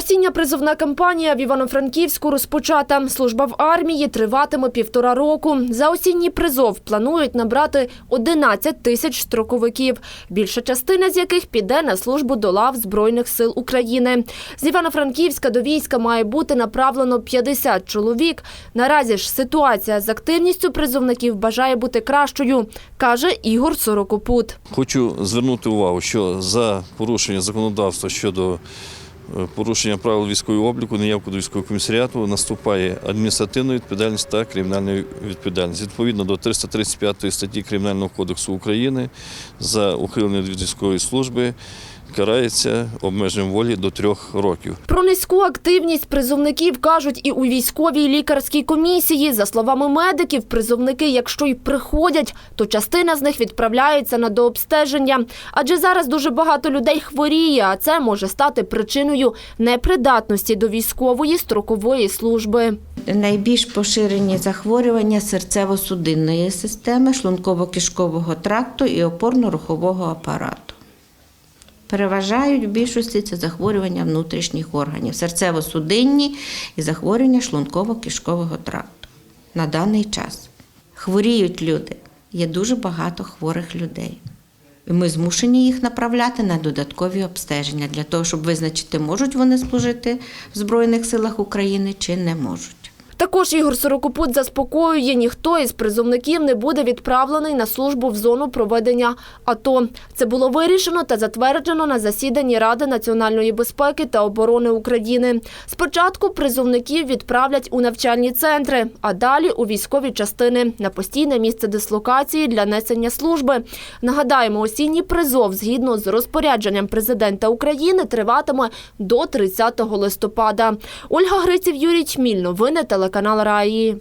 Осіння призовна кампанія в Івано-Франківську розпочата. Служба в армії триватиме півтора року. За осінній призов планують набрати 11 тисяч строковиків, більша частина з яких піде на службу до лав Збройних сил України. З Івано-Франківська до війська має бути направлено 50 чоловік. Наразі ж ситуація з активністю призовників бажає бути кращою, каже Ігор Сорокопут. Хочу звернути увагу, що за порушення законодавства щодо порушення правил військового обліку, неявку до військового комісаріату наступає адміністративна відповідальність та кримінальна відповідальність. Відповідно до 335 статті Кримінального кодексу України за ухилення від військової служби карається обмеженням волі до трьох років. Про низьку активність призовників кажуть і у військовій лікарській комісії. За словами медиків, призовники, якщо й приходять, то частина з них відправляється на дообстеження. Адже зараз дуже багато людей хворіє, а це може стати причиною непридатності до військової строкової служби. Найбільш поширені захворювання серцево-судинної системи, шлунково-кишкового тракту і опорно-рухового апарату. Переважають в більшості це захворювання внутрішніх органів, серцево-судинні і захворювання шлунково-кишкового тракту на даний час. Хворіють люди, є дуже багато хворих людей. І ми змушені їх направляти на додаткові обстеження для того, щоб визначити, можуть вони служити в Збройних силах України чи не можуть. Також Ігор Сорокопут заспокоює, ніхто із призовників не буде відправлений на службу в зону проведення АТО. Це було вирішено та затверджено на засіданні Ради національної безпеки та оборони України. Спочатку призовників відправлять у навчальні центри, а далі у військові частини на постійне місце дислокації для несення служби. Нагадаємо, осінній призов згідно з розпорядженням президента України триватиме до 30 листопада. Ольга Гриців, Юрій Чміль. Новини телеканал Раї.